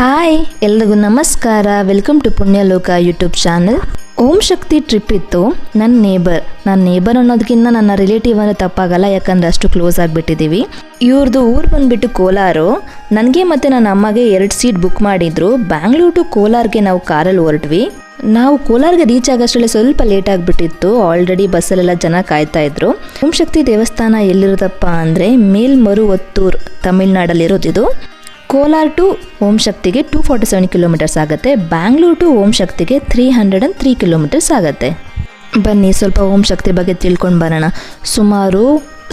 Hi, ಎಲ್ರಿಗೂ ನಮಸ್ಕಾರ. Welcome to Punyaloka YouTube channel Om Shakti trip ಇತ್ತು. ನನ್ನ ನೇಬರ್ ನನ್ನ ನೇಬರ್ ಅನ್ನೋದಕ್ಕಿಂತ ನನ್ನ ರಿಲೇಟಿವ್ ಅಂದರೆ ತಪ್ಪಾಗಲ್ಲ, ಯಾಕಂದರೆ ಅಷ್ಟು ಕ್ಲೋಸ್ ಆಗಿಬಿಟ್ಟಿದ್ದೀವಿ ಇವ್ರದ್ದು ಊರು ಬಂದುಬಿಟ್ಟು ಕೋಲಾರು. ನನಗೆ ಮತ್ತು ನನ್ನ ಅಮ್ಮಗೆ ಎರಡು ಸೀಟ್ ಬುಕ್ ಮಾಡಿದ್ರು. ಬ್ಯಾಂಗ್ಳೂರ್ ಟು ಕೋಲಾರ್ಗೆ ನಾವು ಕಾರಲ್ಲಿ ಹೊರಟ್ವಿ. ನಾವು ಕೋಲಾರ್ಗೆ ರೀಚ್ ಆಗೋಷ್ಟರಲ್ಲಿ ಸ್ವಲ್ಪ ಲೇಟ್ ಆಗಿಬಿಟ್ಟಿತ್ತು. ಆಲ್ರೆಡಿ ಬಸ್ಸಲ್ಲೆಲ್ಲ ಜನ ಕಾಯ್ತಾ ಇದ್ರು. ಓಂ ಶಕ್ತಿ ದೇವಸ್ಥಾನ ಎಲ್ಲಿರೋದಪ್ಪ ಅಂದರೆ ಮೇಲ್ಮರುವತ್ತೂರ್, ತಮಿಳ್ನಾಡಲ್ಲಿರೋದಿದು. ಕೋಲಾರ್ ಟು ಓಂ ಶಕ್ತಿಗೆ ಟೂ ಫಾರ್ಟಿ ಸೆವೆನ್ ಕಿಲೋಮೀಟರ್ಸ್ ಆಗುತ್ತೆ. ಬ್ಯಾಂಗ್ಳೂರ್ ಟು ಓಂ ಶಕ್ತಿಗೆ three hundred and three kilometres ಆಗುತ್ತೆ. ಬನ್ನಿ, ಸ್ವಲ್ಪ ಓಂ ಶಕ್ತಿ ಬಗ್ಗೆ ತಿಳ್ಕೊಂಡು ಬರೋಣ. ಸುಮಾರು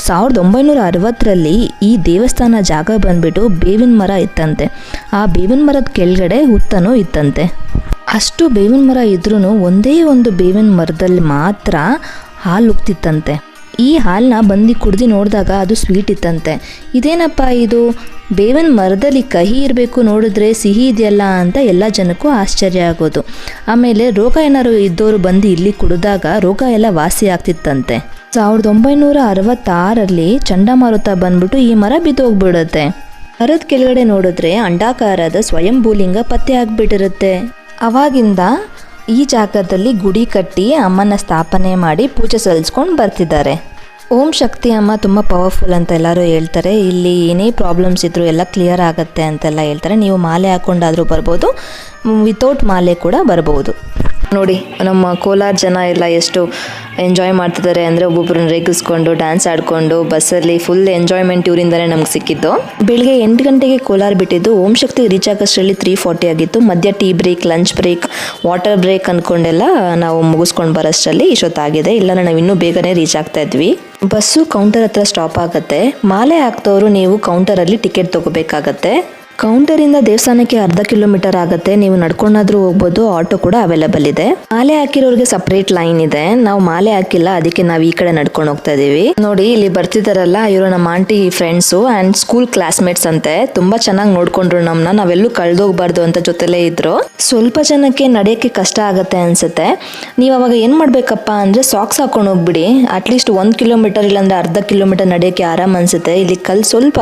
ಸಾವಿರದ ಒಂಬೈನೂರ ಅರವತ್ತರಲ್ಲಿ ಈ ದೇವಸ್ಥಾನ ಜಾಗ ಬಂದ್ಬಿಟ್ಟು ಬೇವಿನ ಮರ ಇತ್ತಂತೆ. ಆ ಬೇವಿನ ಮರದ ಕೆಳಗಡೆ ಹುತ್ತನೂ ಇತ್ತಂತೆ. ಅಷ್ಟು ಬೇವಿನ ಮರ ಇದ್ರೂ ಒಂದೇ ಒಂದು ಬೇವಿನ ಮರದಲ್ಲಿ ಮಾತ್ರ ಹಾಲು ಉಕ್ತಿತ್ತಂತೆ. ಈ ಹಾಲನ್ನ ಬಂದು ಕುಡ್ದು ನೋಡಿದಾಗ ಅದು ಸ್ವೀಟ್ ಇತ್ತಂತೆ. ಇದೇನಪ್ಪ ಇದು? ಬೇವಿನ ಮರದಲ್ಲಿ ಕಹಿ ಇರಬೇಕು ನೋಡಿದ್ರೆ ಸಿಹಿ ಇದೆಯಲ್ಲ ಅಂತ ಎಲ್ಲ ಜನಕ್ಕೂ ಆಶ್ಚರ್ಯ ಆಗೋದು. ಆಮೇಲೆ ರೋಗ ಏನಾದ್ರು ಇದ್ದವರು ಬಂದು ಇಲ್ಲಿ ಕುಡಿದಾಗ ರೋಗ ಎಲ್ಲ ವಾಸಿ ಆಗ್ತಿತ್ತಂತೆ. ಸಾವಿರದ ಒಂಬೈನೂರ ಅರವತ್ತಾರಲ್ಲಿ ಚಂಡಮಾರುತ ಬಂದ್ಬಿಟ್ಟು ಈ ಮರ ಬಿದ್ದೋಗ್ಬಿಡುತ್ತೆ. ಮರದ ಕೆಳಗಡೆ ನೋಡಿದ್ರೆ ಅಂಡಾಕಾರದ ಸ್ವಯಂಭೂಲಿಂಗ ಪತ್ತೆ ಆಗ್ಬಿಟ್ಟಿರುತ್ತೆ. ಅವಾಗಿಂದ ಈ ಜಾಗದಲ್ಲಿ ಗುಡಿ ಕಟ್ಟಿ ಅಮ್ಮನ ಸ್ಥಾಪನೆ ಮಾಡಿ ಪೂಜೆ ಸಲ್ಲಿಸ್ಕೊಂಡು ಬರ್ತಿದ್ದಾರೆ. ಓಂ ಶಕ್ತಿ ಅಮ್ಮ ತುಂಬ ಪವರ್ಫುಲ್ ಅಂತ ಎಲ್ಲರೂ ಹೇಳ್ತಾರೆ. ಇಲ್ಲಿ ಏನೇ ಪ್ರಾಬ್ಲಮ್ಸ್ ಇದ್ರೂ ಎಲ್ಲ ಕ್ಲಿಯರ್ ಆಗುತ್ತೆ ಅಂತೆಲ್ಲ ಹೇಳ್ತಾರೆ. ನೀವು ಮಾಲೆ ಹಾಕ್ಕೊಂಡಾದರೂ ಬರ್ಬೋದು ವಿತೌಟ್ ಮಾಲೆ ಕೂಡ ಬರ್ಬೋದು. ನೋಡಿ, ನಮ್ಮ ಕೋಲಾರ ಜನ ಎಲ್ಲ ಎಷ್ಟು ಎಂಜಾಯ್ ಮಾಡ್ತಿದ್ದಾರೆ ಅಂದರೆ ಒಬ್ಬೊಬ್ಬರನ್ನ ರೇಗಿಸ್ಕೊಂಡು ಡ್ಯಾನ್ಸ್ ಆಡಿಕೊಂಡು ಬಸ್ಸಲ್ಲಿ ಫುಲ್ ಎಂಜಾಯ್ಮೆಂಟ್ ಇವರಿಂದಲೇ ನಮ್ಗೆ ಸಿಕ್ಕಿದ್ದು. ಬೆಳಿಗ್ಗೆ ಎಂಟು ಗಂಟೆಗೆ ಕೋಲಾರ ಬಿಟ್ಟಿದ್ದು, ಓಂ ಶಕ್ತಿ ರೀಚ್ ಆಗೋಷ್ಟರಲ್ಲಿ ತ್ರೀ ಫಾರ್ಟಿ ಆಗಿತ್ತು. ಮಧ್ಯ tea break lunch break water break ಅಂದ್ಕೊಂಡೆಲ್ಲ ನಾವು ಮುಗಿಸ್ಕೊಂಡು ಬರೋಷ್ಟರಲ್ಲಿ ಇಷ್ಟೊತ್ತಾಗಿದೆ ಇಲ್ಲ ನಾವು ಇನ್ನೂ ಬೇಗನೆ ರೀಚ್ ಆಗ್ತಾ ಇದ್ವಿ. ಬಸ್ಸು ಕೌಂಟರ್ ಹತ್ರ ಸ್ಟಾಪ್ ಆಗುತ್ತೆ. ಮಾಲೆ ಹಾಕ್ದವರು ನೀವು ಕೌಂಟರಲ್ಲಿ ಟಿಕೆಟ್ ತಗೋಬೇಕಾಗತ್ತೆ. ಕೌಂಟರಿಂದ ದೇವಸ್ಥಾನಕ್ಕೆ ಅರ್ಧ ಕಿಲೋಮೀಟರ್ ಆಗುತ್ತೆ. ನೀವು ನಡ್ಕೊಂಡಾದ್ರೂ ಹೋಗ್ಬೋದು, ಆಟೋ ಕೂಡ ಅವೈಲೇಬಲ್ ಇದೆ. ಮಾಲೆ ಹಾಕಿರೋರಿಗೆ ಸಪರೇಟ್ ಲೈನ್ ಇದೆ. ನಾವು ಮಾಲೆ ಹಾಕಿಲ್ಲ, ಅದಕ್ಕೆ ನಾವು ಈ ಕಡೆ ನಡ್ಕೊಂಡು ಹೋಗ್ತಾ ಇದೀವಿ. ನೋಡಿ, ಇಲ್ಲಿ ಬರ್ತಿದಾರಲ್ಲ, ಇವರು ನಮ್ಮ aunty friends and school classmates ಅಂತೆ. ತುಂಬಾ ಚೆನ್ನಾಗಿ ನೋಡ್ಕೊಂಡ್ರು ನಮ್ನ. ನಾವೆಲ್ಲೂ ಕಳ್ದೋಗ್ಬಾರ್ದು ಅಂತ ಜೊತೆಲೇ ಇದ್ರು. ಸ್ವಲ್ಪ ಜನಕ್ಕೆ ನಡೆಯಕ್ಕೆ ಕಷ್ಟ ಆಗತ್ತೆ ಅನ್ಸುತ್ತೆ. ನೀವು ಅವಾಗ ಏನ್ ಮಾಡ್ಬೇಕಪ್ಪ ಅಂದ್ರೆ ಸಾಕ್ಸ್ ಹಾಕೊಂಡು ಹೋಗ್ಬಿಡಿ. ಅಟ್ಲೀಸ್ಟ್ ಒಂದ್ ಕಿಲೋಮೀಟರ್ ಇಲ್ಲಾಂದ್ರೆ ಅರ್ಧ ಕಿಲೋಮೀಟರ್ ನಡೆಯಕ್ಕೆ ಆರಾಮ್ ಅನ್ಸುತ್ತೆ. ಇಲ್ಲಿ ಕಲ್ ಸ್ವಲ್ಪ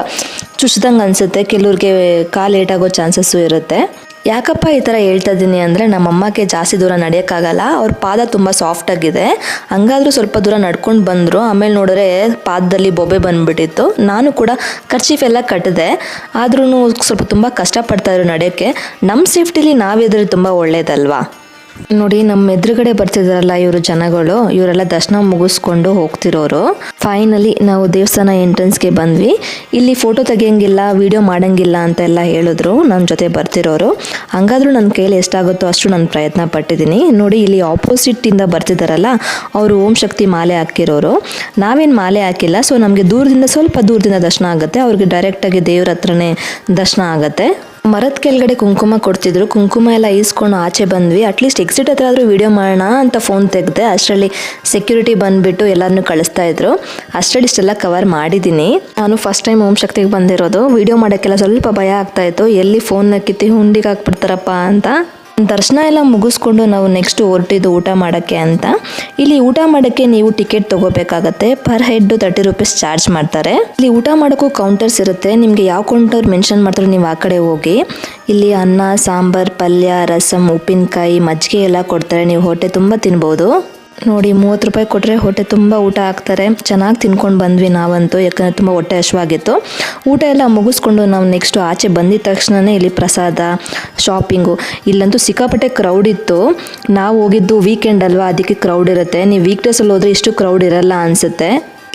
ಚುಚ್ದಂಗೆ ಅನ್ಸುತ್ತೆ. ಕೆಲವ್ರಿಗೆ ಕಾಲು ಏಟಾಗೋ ಚಾನ್ಸಸ್ಸು ಇರುತ್ತೆ. ಯಾಕಪ್ಪ ಈ ಥರ ಹೇಳ್ತಾ ಇದ್ದೀನಿ ಅಂದರೆ ನಮ್ಮಮ್ಮಗೆ ಜಾಸ್ತಿ ದೂರ ನಡೆಯೋಕ್ಕಾಗಲ್ಲ. ಅವ್ರ ಪಾದ ತುಂಬ ಸಾಫ್ಟ್ ಆಗಿದೆ. ಹಂಗಾದ್ರೂ ಸ್ವಲ್ಪ ದೂರ ನಡ್ಕೊಂಡು ಬಂದರು. ಆಮೇಲೆ ನೋಡಿದ್ರೆ ಪಾದದಲ್ಲಿ ಬೊಬ್ಬೆ ಬಂದುಬಿಟ್ಟಿತ್ತು. ನಾನು ಕೂಡ ಖರ್ಚೀಫ್ ಎಲ್ಲ ಕಟ್ಟಿದೆ. ಆದ್ರೂ ಸ್ವಲ್ಪ ತುಂಬ ಕಷ್ಟಪಡ್ತಾಯಿದ್ರು ನಡೆಯೋಕ್ಕೆ. ನಮ್ಮ ಸೇಫ್ಟಿಲಿ ನಾವಿದ್ರೆ ತುಂಬ ಒಳ್ಳೇದಲ್ವಾ? ನೋಡಿ, ನಮ್ಮ ಎದುರುಗಡೆ ಬರ್ತಿದಾರಲ್ಲ ಇವರು ಜನಗಳು, ಇವರೆಲ್ಲ ದರ್ಶನ ಮುಗಿಸ್ಕೊಂಡು ಹೋಗ್ತಿರೋರು. ಫೈನಲಿ ನಾವು ದೇವಸ್ಥಾನ ಎಂಟ್ರೆನ್ಸ್ಗೆ ಬಂದ್ವಿ. ಇಲ್ಲಿ ಫೋಟೋ ತೆಗಿಯಂಗಿಲ್ಲ ವಿಡಿಯೋ ಮಾಡಂಗಿಲ್ಲ ಅಂತೆಲ್ಲ ಹೇಳಿದ್ರು ನಮ್ಮ ಜೊತೆ ಬರ್ತಿರೋರು. ಹಂಗಾದ್ರೂ ನನ್ನ ಕೈಯಲ್ಲಿ ಎಷ್ಟಾಗುತ್ತೋ ಅಷ್ಟು ನಾನು ಪ್ರಯತ್ನ ಪಟ್ಟಿದ್ದೀನಿ. ನೋಡಿ, ಇಲ್ಲಿ ಆಪೋಸಿಟ್ ಬರ್ತಿದ್ದಾರಲ್ಲ ಅವರು ಓಂ ಶಕ್ತಿ ಮಾಲೆ ಹಾಕಿರೋರು. ನಾವೇನು ಮಾಲೆ ಹಾಕಿಲ್ಲ ಸೊ ನಮಗೆ ದೂರದಿಂದ ಸ್ವಲ್ಪ ದೂರದಿಂದ ದರ್ಶನ ಆಗುತ್ತೆ. ಅವ್ರಿಗೆ ಡೈರೆಕ್ಟಾಗಿ ದೇವ್ರ ಹತ್ರನೇ ದರ್ಶನ ಆಗುತ್ತೆ. ಮರದ ಕೆಳಗಡೆ ಕುಂಕುಮ ಕೊಡ್ತಿದ್ರು. ಕುಂಕುಮ ಎಲ್ಲ ಈಸ್ಕೊಂಡು ಆಚೆ ಬಂದ್ವಿ. ಅಟ್ಲೀಸ್ಟ್ ಎಕ್ಸಿಟ್ ಹತ್ರ ಆದರೂ ವೀಡಿಯೋ ಮಾಡೋಣ ಅಂತ ಫೋನ್ ತೆಗೆದೆ. ಅಷ್ಟರಲ್ಲಿ ಸೆಕ್ಯೂರಿಟಿ ಬಂದುಬಿಟ್ಟು ಎಲ್ಲರನ್ನು ಕಳಿಸ್ತಾ ಇದ್ರು. ಅಷ್ಟರಲ್ಲಿ ಇಷ್ಟೆಲ್ಲ ಕವರ್ ಮಾಡಿದ್ದೀನಿ. ನಾನು ಫಸ್ಟ್ ಟೈಮ್ ಓಂ ಶಕ್ತಿಗೆ ಬಂದಿರೋದು. ವೀಡಿಯೋ ಮಾಡೋಕ್ಕೆಲ್ಲ ಸ್ವಲ್ಪ ಭಯ ಆಗ್ತಾಯಿತ್ತು ಎಲ್ಲಿ ಫೋನ್ನ ಕಿತ್ತಿ, ಹುಂಡಿಗೆ ಹಾಕ್ಬಿಡ್ತಾರಪ್ಪ ಅಂತ. ದರ್ಶನ ಎಲ್ಲ ಮುಗಿಸ್ಕೊಂಡು ನಾವು ನೆಕ್ಸ್ಟ್ ಹೊರಟಿದ್ದು ಊಟ ಮಾಡೋಕ್ಕೆ ಅಂತ. ಇಲ್ಲಿ ಊಟ ಮಾಡೋಕ್ಕೆ ನೀವು ticket ತೊಗೋಬೇಕಾಗತ್ತೆ. Per head thirty rupees charge ಮಾಡ್ತಾರೆ. ಇಲ್ಲಿ ಊಟ ಮಾಡೋಕ್ಕೂ ಕೌಂಟರ್ಸ್ ಇರುತ್ತೆ. ನಿಮಗೆ ಯಾವ ಕೌಂಟರ್ ಮೆನ್ಷನ್ ಮಾಡ್ತಾರೆ ನೀವು ಆ ಕಡೆ ಹೋಗಿ. ಇಲ್ಲಿ ಅನ್ನ, ಸಾಂಬಾರ್, ಪಲ್ಯ ರಸಮ್ ಉಪ್ಪಿನಕಾಯಿ, ಮಜ್ಜಿಗೆ ಎಲ್ಲ ಕೊಡ್ತಾರೆ. ನೀವು ಹೊಟ್ಟೆ ತುಂಬ ತಿನ್ಬೋದು. ನೋಡಿ, ಮೂವತ್ತು ರೂಪಾಯಿ ಕೊಟ್ಟರೆ ಹೊಟ್ಟೆ ತುಂಬ ಊಟ ಹಾಕ್ತಾರೆ ಚೆನ್ನಾಗಿ ತಿನ್ಕೊಂಡು ಬಂದ್ವಿ ನಾವಂತೂ, ಯಾಕಂದರೆ ತುಂಬ ಹೊಟ್ಟೆ ಹಶ್ವಾಗಿತ್ತು ಊಟ ಎಲ್ಲ ಮುಗಿಸ್ಕೊಂಡು ನಾವು ನೆಕ್ಸ್ಟು ಆಚೆ ಬಂದಿದ ತಕ್ಷಣವೇ ಇಲ್ಲಿ ಪ್ರಸಾದ ಶಾಪಿಂಗು ಇಲ್ಲಂತೂ ಸಿಕ್ಕಾಪಟ್ಟೆ ಕ್ರೌಡ್ ಇತ್ತು. ನಾವು ಹೋಗಿದ್ದು ವೀಕೆಂಡ್ ಅಲ್ವಾ, ಅದಕ್ಕೆ ಕ್ರೌಡ್ ಇರುತ್ತೆ. ನೀವು ವೀಕ್ ಡೇಸಲ್ಲಿ ಹೋದರೆ ಇಷ್ಟು ಕ್ರೌಡ್ ಇರಲ್ಲ ಅನಿಸುತ್ತೆ.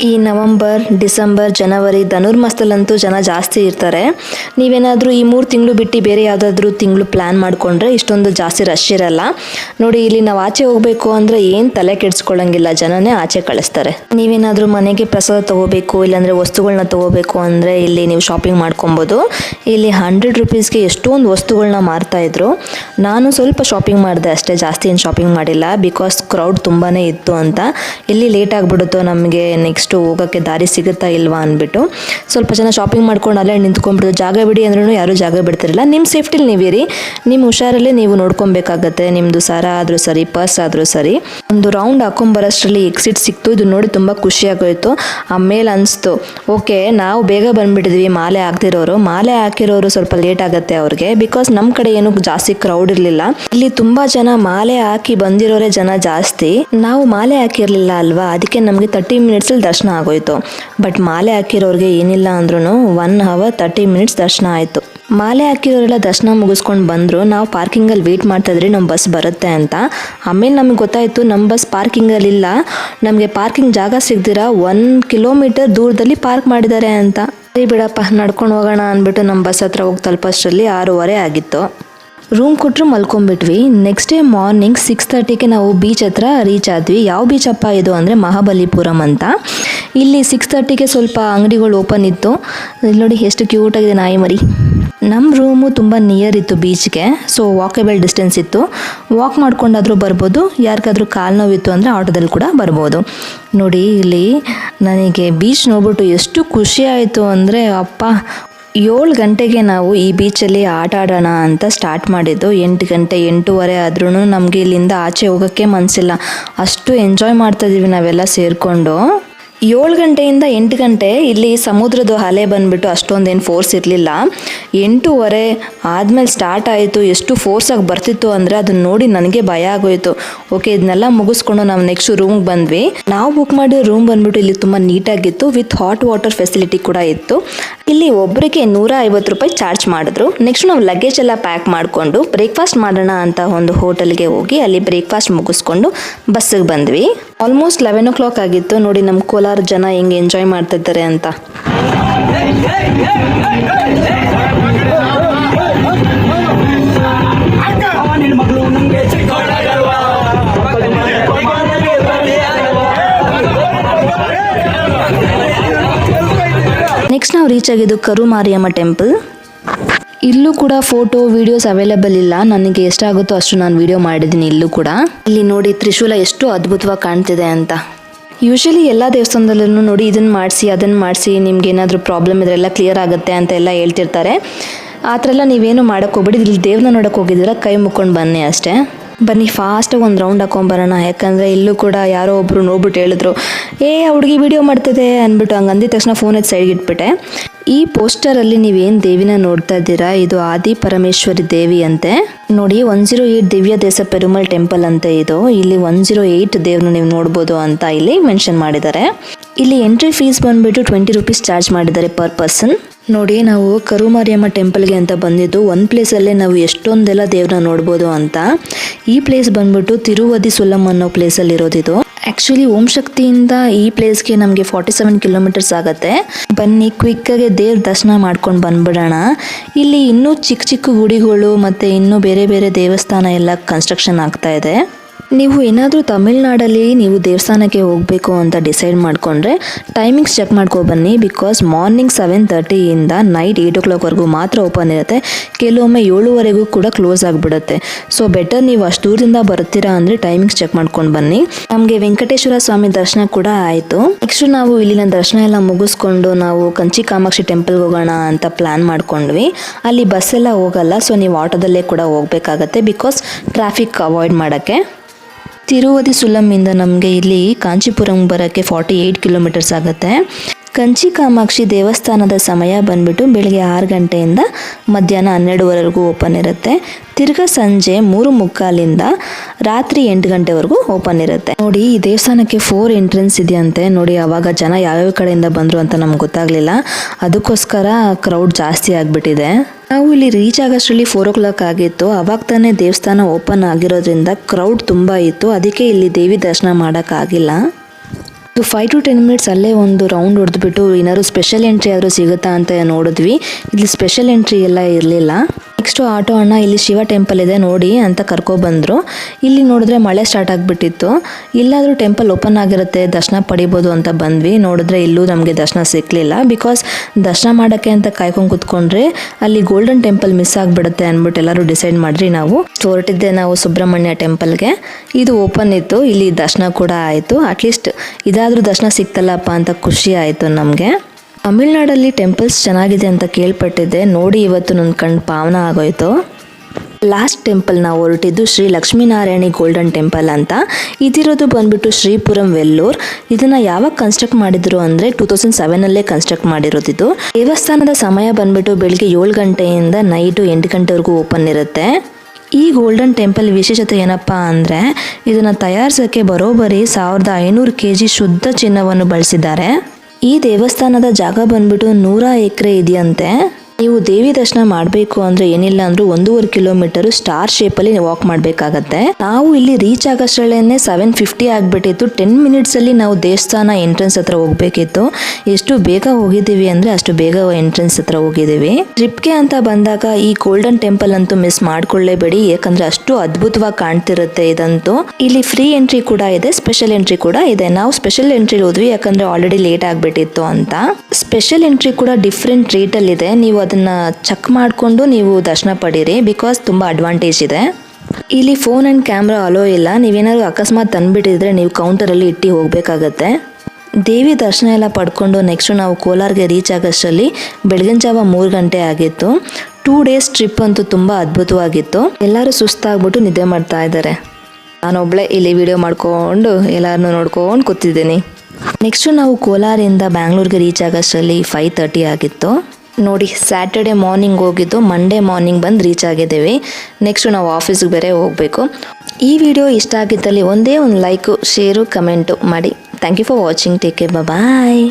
ಈ ನವಂಬರ್, ಡಿಸೆಂಬರ್, ಜನವರಿ ಧನುರ್ಮಾಸದಲ್ಲಂತೂ ಜನ ಜಾಸ್ತಿ ಇರ್ತಾರೆ. ನೀವೇನಾದರೂ ಈ ಮೂರು ತಿಂಗಳು ಬಿಟ್ಟು ಬೇರೆ ಯಾವುದಾದ್ರೂ ತಿಂಗಳು ಪ್ಲ್ಯಾನ್ ಮಾಡಿಕೊಂಡ್ರೆ ಇಷ್ಟೊಂದು ಜಾಸ್ತಿ ರಶ್ ಇರಲ್ಲ. ನೋಡಿ, ಇಲ್ಲಿ ನಾವು ಆಚೆ ಹೋಗಬೇಕು ಅಂದರೆ ಏನು ತಲೆ ಕೆಡಿಸ್ಕೊಳ್ಳೋಂಗಿಲ್ಲ ಜನನೇ ಆಚೆ ಕಳಿಸ್ತಾರೆ. ನೀವೇನಾದರೂ ಮನೆಗೆ ಪ್ರಸಾದ ತೊಗೋಬೇಕು, ಇಲ್ಲಾಂದರೆ ವಸ್ತುಗಳನ್ನ ತೊಗೋಬೇಕು ಅಂದರೆ ಇಲ್ಲಿ ನೀವು ಶಾಪಿಂಗ್ ಮಾಡ್ಕೊಬೋದು. ಇಲ್ಲಿ ಹಂಡ್ರೆಡ್ ರುಪೀಸ್ಗೆ ಎಷ್ಟೊಂದು ವಸ್ತುಗಳನ್ನ ಮಾರ್ತಾ ಇದ್ರು. ನಾನು ಸ್ವಲ್ಪ ಶಾಪಿಂಗ್ ಮಾಡಿದೆ ಅಷ್ಟೇ, ಜಾಸ್ತಿ ಏನು ಶಾಪಿಂಗ್ ಮಾಡಿಲ್ಲ. ಬಿಕಾಸ್ ಕ್ರೌಡ್ ತುಂಬಾ ಇತ್ತು ಅಂತ. ಇಲ್ಲಿ ಲೇಟ್ ಆಗಿಬಿಡುತ್ತೋ ನಮಗೆ ನೆಕ್ಸ್ಟು ನೆಕ್ಸ್ಟ್ ಹೋಗೋಕ್ಕೆ ದಾರಿ ಸಿಗುತ್ತಾ ಇಲ್ವಾ ಅಂದ್ಬಿಟ್ಟು ಸ್ವಲ್ಪ ಜನ ಶಾಪಿಂಗ್ ಮಾಡ್ಕೊಂಡು ಅಲ್ಲೇ ನಿಂತ್ಕೊಂಡ್ಬಿಡೋದು ಜಾಗ ಬಿಡಿ ಅಂದ್ರೂ ಯಾರೂ ಜಾಗ ಬಿಡ್ತಿರಲಿಲ್ಲ ನಿಮ್ಮ ಸೇಫ್ಟಿಲಿ ನೀವಿರಿ ನಿಮ್ಮ ಹುಷಾರಲ್ಲೇ ನೀವು ನೋಡ್ಕೊಬೇಕಾಗತ್ತೆ. ನಿಮ್ಮದು ಸರ ಆದರೂ ಸರಿ ಪರ್ಸ್ ಆದರೂ ಸರಿ. ಒಂದು ರೌಂಡ್ ಹಾಕೊಂಬರೋಷ್ಟರಲ್ಲಿ ಎಕ್ಸಿಟ್ ಸಿಕ್ತು. ಇದು ನೋಡಿ ತುಂಬ ಖುಷಿ ಆಗೋಯ್ತು ಆಮೇಲೆ ಅನಿಸ್ತು. ಓಕೆ, ನಾವು ಬೇಗ ಬಂದುಬಿಟ್ಟಿದ್ವಿ. ಮಾಲೆ ಹಾಕ್ತಿರೋರು ಮಾಲೆ ಹಾಕಿರೋರು ಸ್ವಲ್ಪ ಲೇಟ್ ಆಗುತ್ತೆ ಅವ್ರಿಗೆ. ಬಿಕಾಸ್ ನಮ್ಮ ಕಡೆ ಏನು ಜಾಸ್ತಿ ಕ್ರೌಡ್ ಇರಲಿಲ್ಲ. ಇಲ್ಲಿ ತುಂಬ ಜನ ಮಾಲೆ ಹಾಕಿ ಬಂದಿರೋರೇ ಜನ ಜಾಸ್ತಿ. ನಾವು ಮಾಲೆ ಹಾಕಿರಲಿಲ್ಲ ಅಲ್ವಾ? ಅದಕ್ಕೆ ನಮಗೆ ತರ್ಟಿ ಮಿನಿಟ್ಸಲ್ಲಿ ದರ್ಶನ ಆಗೋಯ್ತು. ಬಟ್ ಮಾಲೆ ಹಾಕಿರೋರಿಗೆ ಏನಿಲ್ಲ ಅಂದ್ರೂ ಒನ್ ಅವರ್ ತರ್ಟಿ ಮಿನಿಟ್ಸ್ ದರ್ಶನ ಆಯಿತು. ಮಾಲೆ ಹಾಕಿರೋರೆಲ್ಲ ದರ್ಶನ ಮುಗಿಸ್ಕೊಂಡು ಬಂದರು. ನಾವು ಪಾರ್ಕಿಂಗಲ್ಲಿ ವೆಯ್ಟ್ ಮಾಡ್ತಾ ಇದ್ರಿ ನಮ್ಮ ಬಸ್ ಬರುತ್ತೆ ಅಂತ. ಆಮೇಲೆ ನಮಗೆ ಗೊತ್ತಾಯಿತು ನಮ್ಮ ಬಸ್ ಪಾರ್ಕಿಂಗಲ್ಲಿಲ್ಲ ನಮಗೆ ಪಾರ್ಕಿಂಗ್ ಜಾಗ ಸಿಗ್ದಿರ ಒನ್ ಕಿಲೋಮೀಟರ್ ದೂರದಲ್ಲಿ ಪಾರ್ಕ್ ಮಾಡಿದ್ದಾರೆ ಅಂತ. ಸರಿ ಬಿಡಪ್ಪ, ನಡ್ಕೊಂಡು ಹೋಗೋಣ ಅಂದ್ಬಿಟ್ಟು ನಮ್ಮ ಬಸ್ ಹತ್ರ ಹೋಗಿ ತಲುಪೋಷ್ಟರಲ್ಲಿ ಆರೂವರೆ ಆಗಿತ್ತು. ರೂಮ್ ಕೊಟ್ಟರು ಮಲ್ಕೊಂಡ್ಬಿಟ್ವಿ ನೆಕ್ಸ್ಟ್ ಡೇ ಮಾರ್ನಿಂಗ್ ಸಿಕ್ಸ್ ತರ್ಟಿಗೆ ನಾವು ಬೀಚ್ ಹತ್ರ ರೀಚ್ ಆದ್ವಿ. ಯಾವ ಬೀಚ್ ಅಪ್ಪ ಇದು ಅಂದರೆ ಮಹಾಬಲಿಪುರಂ ಅಂತ. ಇಲ್ಲಿ ಸಿಕ್ಸ್ ತರ್ಟಿಗೆ ಸ್ವಲ್ಪ ಅಂಗಡಿಗಳು ಓಪನ್ ಇತ್ತು. ಇಲ್ಲಿ ನೋಡಿ ಎಷ್ಟು ಕ್ಯೂಟಾಗಿದೆ ನಾಯಿ ಮರಿ. ನಮ್ಮ ರೂಮು ತುಂಬ ನಿಯರ್ ಇತ್ತು ಬೀಚ್ಗೆ ಸೊ ವಾಕೇಬಲ್ ಡಿಸ್ಟೆನ್ಸ್ ಇತ್ತು. ವಾಕ್ ಮಾಡ್ಕೊಂಡಾದರೂ ಬರ್ಬೋದು. ಯಾರಿಗಾದ್ರೂ ಕಾಲು ನೋವಿತ್ತು ಅಂದರೆ ಆಟೋದಲ್ಲಿ ಕೂಡ ಬರ್ಬೋದು. ನೋಡಿ ಇಲ್ಲಿ ನನಗೆ ಬೀಚ್ ನೋಡ್ಬಿಟ್ಟು ಎಷ್ಟು ಖುಷಿ ಆಯಿತು ಅಂದರೆ ಅಪ್ಪ ಏಳು ಗಂಟೆಗೆ ನಾವು ಈ ಬೀಚಲ್ಲಿ ಆಟ ಆಡೋಣ ಅಂತ ಸ್ಟಾರ್ಟ್ ಮಾಡಿದ್ದು. ಎಂಟು ಗಂಟೆ, ಎಂಟೂವರೆ ಆದ್ರೂ ನಮಗೆ ಇಲ್ಲಿಂದ ಆಚೆ ಹೋಗೋಕ್ಕೆ ಮನಸ್ಸಿಲ್ಲ ಅಷ್ಟು ಎಂಜಾಯ್ ಮಾಡ್ತಾ ಇದೀವಿ ನಾವೆಲ್ಲ ಸೇರಿಕೊಂಡು. ಏಳು ಗಂಟೆಯಿಂದ ಎಂಟು ಗಂಟೆ ಇಲ್ಲಿ ಸಮುದ್ರದ ಅಲೆ ಬಂದ್ಬಿಟ್ಟು ಅಷ್ಟೊಂದೇನು ಫೋರ್ಸ್ ಇರಲಿಲ್ಲ. ಎಂಟೂವರೆ ಆದಮೇಲೆ ಸ್ಟಾರ್ಟ್ ಆಯಿತು. ಎಷ್ಟು ಫೋರ್ಸಾಗಿ ಬರ್ತಿತ್ತು ಅಂದರೆ ಅದನ್ನ ನೋಡಿ ನನಗೆ ಭಯ ಆಗೋಯ್ತು. ಓಕೆ ಇದನ್ನೆಲ್ಲ ಮುಗಿಸ್ಕೊಂಡು ನಾವು ನೆಕ್ಸ್ಟ್ ರೂಮ್ಗೆ ಬಂದ್ವಿ. ನಾವು ಬುಕ್ ಮಾಡಿರೋ ರೂಮ್ ಬಂದ್ಬಿಟ್ಟು ಇಲ್ಲಿ ತುಂಬ ನೀಟಾಗಿತ್ತು. ವಿತ್ ಹಾಟ್ ವಾಟರ್ ಫೆಸಿಲಿಟಿ ಕೂಡ ಇತ್ತು. ಇಲ್ಲಿ ಒಬ್ಬರಿಗೆ ನೂರ ಐವತ್ತು ರೂಪಾಯಿ ಚಾರ್ಜ್ ಮಾಡಿದ್ರು. ನೆಕ್ಸ್ಟ್ ನಾವು ಲಗೇಜ್ ಎಲ್ಲ ಪ್ಯಾಕ್ ಮಾಡಿಕೊಂಡು ಬ್ರೇಕ್ಫಾಸ್ಟ್ ಮಾಡೋಣ ಅಂತ ಒಂದು ಹೋಟೆಲ್ಗೆ ಹೋಗಿ ಅಲ್ಲಿ ಬ್ರೇಕ್ಫಾಸ್ಟ್ ಮುಗಿಸ್ಕೊಂಡು ಬಸ್ಸಿಗೆ ಬಂದ್ವಿ. ಆಲ್ಮೋಸ್ಟ್ ಲೆವೆನ್ ಓ ಕ್ಲಾಕ್ ಆಗಿತ್ತು. ನೋಡಿ ನಮ್ಮ ಕೋಲಾರ ಜನ ಹೆಂಗೆ ಎಂಜಾಯ್ ಮಾಡ್ತಿದ್ದಾರೆ ಅಂತ. ನೆಕ್ಸ್ಟ್ ನಾವು ರೀಚ್ ಆಗಿದ್ದು ಕರು ಮಾರಿಯಮ್ಮ ಟೆಂಪಲ್ ಇಲ್ಲೂ ಕೂಡ ಫೋಟೋ ವಿಡಿಯೋಸ್ ಅವೈಲೇಬಲ್ ಇಲ್ಲ. ನನಗೆ ಎಷ್ಟಾಗುತ್ತೋ ಅಷ್ಟು ನಾನು ವಿಡಿಯೋ ಮಾಡಿದ್ದೀನಿ ಇಲ್ಲೂ ಕೂಡ. ಇಲ್ಲಿ ನೋಡಿ ತ್ರಿಶೂಲ ಎಷ್ಟು ಅದ್ಭುತವಾಗಿ ಕಾಣ್ತಿದೆ ಅಂತ. ಯೂಶಲಿ ಎಲ್ಲ ದೇವಸ್ಥಾನದಲ್ಲೂ ನೋಡಿ ಇದನ್ನು ಮಾಡಿಸಿ ಅದನ್ನು ಮಾಡಿಸಿ ನಿಮ್ಗೆ ಏನಾದರೂ ಪ್ರಾಬ್ಲಮ್ ಇದ್ರೆ ಎಲ್ಲ ಕ್ಲಿಯರ್ ಆಗುತ್ತೆ ಅಂತ ಎಲ್ಲ ಹೇಳ್ತಿರ್ತಾರೆ. ಆ ಥರ ಎಲ್ಲ ನೀವೇನು ಮಾಡೋಕ್ಕೆ ಹೋಗ್ಬಿಡಿ. ಇಲ್ಲಿ ದೇವ್ರನ್ನ ನೋಡೋಕೆ ಹೋಗಿದ್ದೀರ? ಕೈ ಮುಕ್ಕೊಂಡು ಬನ್ನಿ ಅಷ್ಟೇ. ಬನ್ನಿ ಫಾಸ್ಟಾಗಿ ಒಂದು ರೌಂಡ್ ಹಾಕೊಂಬರೋಣ. ಯಾಕಂದರೆ ಇಲ್ಲೂ ಕೂಡ ಯಾರೋ ಒಬ್ಬರು ನೋಡ್ಬಿಟ್ಟು ಹೇಳಿದ್ರು, ಏ ಹುಡುಗಿ ವಿಡಿಯೋ ಮಾಡ್ತಿದೆ ಅಂದ್ಬಿಟ್ಟು ಹಂಗೆ ಅಂದಿದ ತಕ್ಷಣ ಫೋನ್ ಎತ್ತಿ ಸೈಡ್ಗೆ ಇಟ್ಬಿಟ್ಟೆ. ಈ ಪೋಸ್ಟರ್ ಪೋಸ್ಟರಲ್ಲಿ ನೀವೇನು ದೇವಿನ ನೋಡ್ತಾ ಇದ್ದೀರಾ? ಇದು ಆದಿ ಪರಮೇಶ್ವರಿ ದೇವಿ ಅಂತೆ. ನೋಡಿ ಒನ್ ಜೀರೋ ಏಯ್ಟ್ ದಿವ್ಯ ದೇಶ ಪೆರುಮಲ್ ಟೆಂಪಲ್ ಅಂತ ಇದು. ಇಲ್ಲಿ ಒನ್ ಜೀರೋ ಏಟ್ ದೇವ್ರನ್ನ ನೀವು ನೋಡ್ಬೋದು ಅಂತ ಇಲ್ಲಿ ಮೆನ್ಷನ್ ಮಾಡಿದ್ದಾರೆ. ಇಲ್ಲಿ ಎಂಟ್ರಿ ಫೀಸ್ ಬಂದ್ಬಿಟ್ಟು ಟ್ವೆಂಟಿ ರುಪೀಸ್ ಚಾರ್ಜ್ ಮಾಡಿದ್ದಾರೆ ಪರ್ ಪರ್ಸನ್ ನೋಡಿ, ನಾವು ಕರುಮಾರಿಯಮ್ಮ ಟೆಂಪಲ್ಗೆ ಅಂತ ಬಂದಿದ್ದು ಒಂದು ಪ್ಲೇಸಲ್ಲೇ ನಾವು ಎಷ್ಟೊಂದೆಲ್ಲ ದೇವ್ರನ್ನ ನೋಡ್ಬೋದು ಅಂತ. ಈ ಪ್ಲೇಸ್ ಬಂದ್ಬಿಟ್ಟು ತಿರುವದಿ ಸುಲಂ ಅನ್ನೋ ಪ್ಲೇಸಲ್ಲಿ ಇರೋದಿದು. ಆ್ಯಕ್ಚುಲಿ ಓಂ ಶಕ್ತಿಯಿಂದ ಈ ಪ್ಲೇಸ್ಗೆ ನಮಗೆ ಫಾರ್ಟಿ ಸೆವೆನ್ ಕಿಲೋಮೀಟರ್ಸ್ ಆಗುತ್ತೆ. ಬನ್ನಿ ಕ್ವಿಕ್ಕಾಗಿ ದೇವ್ರ ದರ್ಶನ ಮಾಡ್ಕೊಂಡು ಬಂದ್ಬಿಡೋಣ. ಇಲ್ಲಿ ಇನ್ನೂ ಚಿಕ್ಕ ಚಿಕ್ಕ ಗುಡಿಗಳು ಮತ್ತು ಇನ್ನೂ ಬೇರೆ ಬೇರೆ ದೇವಸ್ಥಾನ ಎಲ್ಲ ಕನ್ಸ್ಟ್ರಕ್ಷನ್ ಆಗ್ತಾ ಇದೆ. ನೀವು ಏನಾದರೂ ತಮಿಳ್ನಾಡಲ್ಲಿ ನೀವು ದೇವಸ್ಥಾನಕ್ಕೆ ಹೋಗಬೇಕು ಅಂತ ಡಿಸೈಡ್ ಮಾಡಿಕೊಂಡ್ರೆ ಟೈಮಿಂಗ್ಸ್ ಚೆಕ್ ಮಾಡ್ಕೊಬನ್ನಿ ಬಿಕಾಸ್ ಮಾರ್ನಿಂಗ್ ಸೆವೆನ್ ತರ್ಟಿಯಿಂದ ನೈಟ್ ಏಯ್ಟ್ ಓ ಕ್ಲಾಕ್ವರೆಗೂ ಮಾತ್ರ ಓಪನ್ ಇರುತ್ತೆ. ಕೆಲವೊಮ್ಮೆ ಏಳುವರೆಗೂ ಕೂಡ ಕ್ಲೋಸ್ ಆಗಿಬಿಡುತ್ತೆ. ಸೊ ಬೆಟರ್ ನೀವು ಅಷ್ಟು ದೂರದಿಂದ ಬರ್ತೀರಾ ಅಂದರೆ ಟೈಮಿಂಗ್ಸ್ ಚೆಕ್ ಮಾಡ್ಕೊಂಡು ಬನ್ನಿ. ನಮಗೆ ವೆಂಕಟೇಶ್ವರ ಸ್ವಾಮಿ ದರ್ಶನ ಕೂಡ ಆಯಿತು. ನೆಕ್ಸ್ಟ್ ನಾವು ಇಲ್ಲಿನ ದರ್ಶನ ಎಲ್ಲ ಮುಗಿಸ್ಕೊಂಡು ನಾವು ಕಂಚಿ ಕಾಮಾಕ್ಷಿ ಟೆಂಪಲ್ಗೆ ಹೋಗೋಣ ಅಂತ ಪ್ಲ್ಯಾನ್ ಮಾಡ್ಕೊಂಡ್ವಿ. ಅಲ್ಲಿ ಬಸ್ ಎಲ್ಲ ಹೋಗಲ್ಲ ಸೊ ನೀವು ಆಟೋದಲ್ಲೇ ಕೂಡ ಹೋಗಬೇಕಾಗತ್ತೆ ಬಿಕಾಸ್ ಟ್ರಾಫಿಕ್ ಅವಾಯ್ಡ್ ಮಾಡೋಕ್ಕೆ. ತಿರುವದಿ ಸುಲಮಿಂದ ನಮಗೆ ಇಲ್ಲಿ ಕಾಂಚೀಪುರಂ ಬರೋಕ್ಕೆ ಫಾರ್ಟಿ ಏಯ್ಟ್ ಕಿಲೋಮೀಟರ್ಸ್ ಆಗುತ್ತೆ. ಕಂಚಿ ಕಾಮಾಕ್ಷಿ ದೇವಸ್ಥಾನದ ಸಮಯ ಬಂದ್ಬಿಟ್ಟು ಬೆಳಗ್ಗೆ ಆರು ಗಂಟೆಯಿಂದ ಮಧ್ಯಾಹ್ನ ಹನ್ನೆರಡುವರೆಗೂ ಓಪನ್ ಇರುತ್ತೆ. ತಿರ್ಗಾ ಸಂಜೆ ಮೂರು ಮುಕ್ಕಾಲಿಂದ ರಾತ್ರಿ ಎಂಟು ಗಂಟೆವರೆಗೂ ಓಪನ್ ಇರುತ್ತೆ. ನೋಡಿ, ಈ ದೇವಸ್ಥಾನಕ್ಕೆ ಫೋರ್ ಎಂಟ್ರೆನ್ಸ್ ಇದೆಯಂತೆ. ನೋಡಿ ಆವಾಗ ಜನ ಯಾವ್ಯಾವ ಕಡೆಯಿಂದ ಬಂದರು ಅಂತ ನಮ್ಗೆ ಗೊತ್ತಾಗಲಿಲ್ಲ. ಅದಕ್ಕೋಸ್ಕರ ಕ್ರೌಡ್ ಜಾಸ್ತಿ ಆಗಿಬಿಟ್ಟಿದೆ. ನಾವು ಇಲ್ಲಿ ರೀಚ್ ಆಗೋಷ್ಟರಲ್ಲಿ ಫೋರ್ ಓ ಕ್ಲಾಕ್ ಆಗಿತ್ತು. ಅವಾಗ ತಾನೇ ದೇವಸ್ಥಾನ ಓಪನ್ ಆಗಿರೋದ್ರಿಂದ ಕ್ರೌಡ್ ತುಂಬ ಇತ್ತು. ಅದಕ್ಕೆ ಇಲ್ಲಿ ದೇವಿ ದರ್ಶನ ಮಾಡೋಕ್ಕಾಗಿಲ್ಲ. ಇದು ಫೈವ್ ಟು ಟೆನ್ ಮಿನಿಟ್ಸ್ ಅಲ್ಲೇ ಒಂದು ರೌಂಡ್ ಹೊಡೆದ್ಬಿಟ್ಟು ಏನಾದ್ರು ಸ್ಪೆಷಲ್ ಎಂಟ್ರಿ ಆದರೂ ಸಿಗುತ್ತಾ ಅಂತ ನೋಡಿದ್ವಿ. ಇಲ್ಲಿ ಸ್ಪೆಷಲ್ ಎಂಟ್ರಿ ಎಲ್ಲ ಇರಲಿಲ್ಲ. ನೆಕ್ಸ್ಟು ಆಟೋ ಅಣ್ಣ ಇಲ್ಲಿ ಶಿವ ಟೆಂಪಲ್ ಇದೆ ನೋಡಿ ಅಂತ ಕರ್ಕೊಬಂದರು ಇಲ್ಲಿ ನೋಡಿದ್ರೆ ಮಳೆ ಸ್ಟಾರ್ಟ್ ಆಗಿಬಿಟ್ಟಿತ್ತು. ಇಲ್ಲಾದರೂ ಟೆಂಪಲ್ ಓಪನ್ ಆಗಿರುತ್ತೆ, ದರ್ಶನ ಪಡಿಬೋದು ಅಂತ ಬಂದ್ವಿ. ನೋಡಿದ್ರೆ ಇಲ್ಲೂ ನಮಗೆ ದರ್ಶನ ಸಿಕ್ಕಲಿಲ್ಲ ಬಿಕಾಸ್ ದರ್ಶನ ಮಾಡೋಕ್ಕೆ ಅಂತ ಕಾಯ್ಕೊಂಡು ಕೂತ್ಕೊಂಡ್ರೆ ಅಲ್ಲಿ ಗೋಲ್ಡನ್ ಟೆಂಪಲ್ ಮಿಸ್ ಆಗಿಬಿಡುತ್ತೆ ಅಂದ್ಬಿಟ್ಟು ಎಲ್ಲರೂ ಡಿಸೈಡ್ ಮಾಡಿರಿ ನಾವು. ಹೊರಟಿದ್ದೆ ನಾವು ಸುಬ್ರಹ್ಮಣ್ಯ ಟೆಂಪಲ್ಗೆ ಇದು ಓಪನ್ ಇತ್ತು. ಇಲ್ಲಿ ದರ್ಶನ ಕೂಡ ಆಯಿತು. ಅಟ್ಲೀಸ್ಟ್ ಇದಾದರೂ ದರ್ಶನ ಸಿಕ್ತಲ್ಲಪ್ಪ ಅಂತ ಖುಷಿ ಆಯಿತು ನಮಗೆ. ತಮಿಳ್ನಾಡಲ್ಲಿ ಟೆಂಪಲ್ಸ್ ಚೆನ್ನಾಗಿದೆ ಅಂತ ಕೇಳ್ಪಟ್ಟಿದ್ದೆ. ನೋಡಿ ಇವತ್ತು ನನ್ನ ಕಣ್ಣು ಪಾವನ ಆಗೋಯ್ತು. ಲಾಸ್ಟ್ ಟೆಂಪಲ್ ನಾವು ಹೊರಟಿದ್ದು ಶ್ರೀ ಲಕ್ಷ್ಮೀನಾರಾಯಣಿ ಗೋಲ್ಡನ್ ಟೆಂಪಲ್ ಅಂತ. ಇದಿರೋದು ಬಂದ್ಬಿಟ್ಟು ಶ್ರೀಪುರಂ, ವೆಲ್ಲೂರ್. ಇದನ್ನು ಯಾವಾಗ ಕನ್ಸ್ಟ್ರಕ್ಟ್ ಮಾಡಿದ್ರು ಅಂದರೆ ಟೂ ತೌಸಂಡ್ ಸೆವೆನಲ್ಲೇ ಕನ್ಸ್ಟ್ರಕ್ಟ್ ಮಾಡಿರೋದಿದು. ದೇವಸ್ಥಾನದ ಸಮಯ ಬಂದ್ಬಿಟ್ಟು ಬೆಳಿಗ್ಗೆ ಏಳು ಗಂಟೆಯಿಂದ ನೈಟು ಎಂಟು ಗಂಟೆವರೆಗೂ ಓಪನ್ ಇರುತ್ತೆ. ಈ ಗೋಲ್ಡನ್ ಟೆಂಪಲ್ ವಿಶೇಷತೆ ಏನಪ್ಪ ಅಂದರೆ, ಇದನ್ನು ತಯಾರಿಸೋಕ್ಕೆ ಬರೋಬ್ಬರಿ ಸಾವಿರದ ಐನೂರು ಕೆ ಜಿ ಶುದ್ಧ ಚಿನ್ನವನ್ನು ಬಳಸಿದ್ದಾರೆ. ಈ ದೇವಸ್ಥಾನದ ಜಾಗ ಬಂದ್ಬಿಟ್ಟು ನೂರ ಎಕರೆ ಇದೆಯಂತೆ. ನೀವು ದೇವಿ ದರ್ಶನ ಮಾಡಬೇಕು ಅಂದ್ರೆ ಏನಿಲ್ಲ ಅಂದ್ರೂ ಒಂದೂವರೆ ಕಿಲೋಮೀಟರ್ ಸ್ಟಾರ್ ಅಲ್ಲಿ ವಾಕ್ ಮಾಡಬೇಕಾಗತ್ತೆ. ನಾವು ಇಲ್ಲಿ ರೀಚ್ ಆಗೋಷ್ಟರಲ್ಲೇನೆ ಸೆವೆನ್ ಫಿಫ್ಟಿ ಆಗ್ಬಿಟ್ಟಿತ್ತು. ಟೆನ್ ಮಿನಿಟ್ಸಲ್ಲಿ ನಾವು ದೇವಸ್ಥಾನ ಎಂಟ್ರೆನ್ಸ್ ಹತ್ರ ಹೋಗ್ಬೇಕಿತ್ತು. ಎಷ್ಟು ಬೇಗ ಹೋಗಿದ್ದೀವಿ ಅಂದ್ರೆ ಅಷ್ಟು ಬೇಗ ಎಂಟ್ರೆನ್ಸ್ ಹತ್ರ ಹೋಗಿದ್ದೀವಿ. ಟ್ರಿಪ್ಗೆ ಅಂತ ಬಂದಾಗ ಈ ಗೋಲ್ಡನ್ ಟೆಂಪಲ್ ಅಂತೂ ಮಿಸ್ ಮಾಡ್ಕೊಳ್ಳೇಬೇಡಿ. ಯಾಕಂದ್ರೆ ಅಷ್ಟು ಅದ್ಭುತವಾಗಿ ಕಾಣ್ತಿರುತ್ತೆ ಇದಂತೂ. ಇಲ್ಲಿ ಫ್ರೀ ಎಂಟ್ರಿ ಕೂಡ ಇದೆ ಸ್ಪೆಷಲ್ ಎಂಟ್ರಿ ಕೂಡ ಇದೆ. ನಾವು ಸ್ಪೆಷಲ್ ಎಂಟ್ರಿ ಹೋದ್ವಿ ಯಾಕಂದ್ರೆ ಆಲ್ರೆಡಿ ಲೇಟ್ ಆಗ್ಬಿಟ್ಟಿತ್ತು ಅಂತ. ಸ್ಪೆಷಲ್ ಎಂಟ್ರಿ ಕೂಡ ಡಿಫ್ರೆಂಟ್ ಅಲ್ಲಿ ಇದೆ. ನೀವು ಅದನ್ನ ಚೆಕ್ ಮಾಡಿಕೊಂಡು ನೀವು ದರ್ಶನ ಪಡೀರಿ ಬಿಕಾಸ್ ತುಂಬ ಅಡ್ವಾಂಟೇಜ್ ಇದೆ. ಇಲ್ಲಿ ಫೋನ್ ಆ್ಯಂಡ್ ಕ್ಯಾಮ್ರಾ ಅಲೋ ಇಲ್ಲ. ನೀವೇನಾದ್ರು ಅಕಸ್ಮಾತ್ ತಂದುಬಿಟ್ಟಿದ್ರೆ ನೀವು ಕೌಂಟರಲ್ಲಿ ಇಟ್ಟು ಹೋಗಬೇಕಾಗತ್ತೆ. ದೇವಿ ದರ್ಶನ ಎಲ್ಲ ಪಡ್ಕೊಂಡು ನೆಕ್ಸ್ಟು ನಾವು ಕೋಲಾರ್ಗೆ ರೀಚ್ ಆಗೋಷ್ಟರಲ್ಲಿ ಬೆಳಗಿನ ಜಾವ ಮೂರು ಗಂಟೆ ಆಗಿತ್ತು. ಟೂ ಡೇಸ್ ಟ್ರಿಪ್ ಅಂತೂ ತುಂಬ ಅದ್ಭುತವಾಗಿತ್ತು. ಎಲ್ಲರೂ ಸುಸ್ತಾಗ್ಬಿಟ್ಟು ನಿದ್ದೆ ಮಾಡ್ತಾ ಇದ್ದಾರೆ. ನಾನೊಬ್ಳೆ ಇಲ್ಲಿ ವಿಡಿಯೋ ಮಾಡ್ಕೊಂಡು ಎಲ್ಲರನ್ನೂ ನೋಡ್ಕೊಂಡು ಕೂತಿದ್ದೀನಿ. ನೆಕ್ಸ್ಟು ನಾವು ಕೋಲಾರಿಂದ ಬ್ಯಾಂಗ್ಳೂರಿಗೆ ರೀಚ್ ಆಗೋಷ್ಟರಲ್ಲಿ ಫೈವ್ ತರ್ಟಿ ಆಗಿತ್ತು. ನೋಡಿ ಸ್ಯಾಟರ್ಡೆ ಮಾರ್ನಿಂಗ್ ಹೋಗಿದ್ದು ಮಂಡೇ ಮಾರ್ನಿಂಗ್ ಬಂದು ರೀಚ್ ಆಗಿದ್ದೀವಿ. ನೆಕ್ಸ್ಟು ನಾವು ಆಫೀಸ್ಗೆ ಬೇರೆ ಹೋಗಬೇಕು. ಈ ವಿಡಿಯೋ ಇಷ್ಟ ಆಗಿದ್ದಲ್ಲಿ ಒಂದೇ ಒಂದು ಲೈಕು ಶೇರು ಕಮೆಂಟು ಮಾಡಿ. Thank you for watching take care bye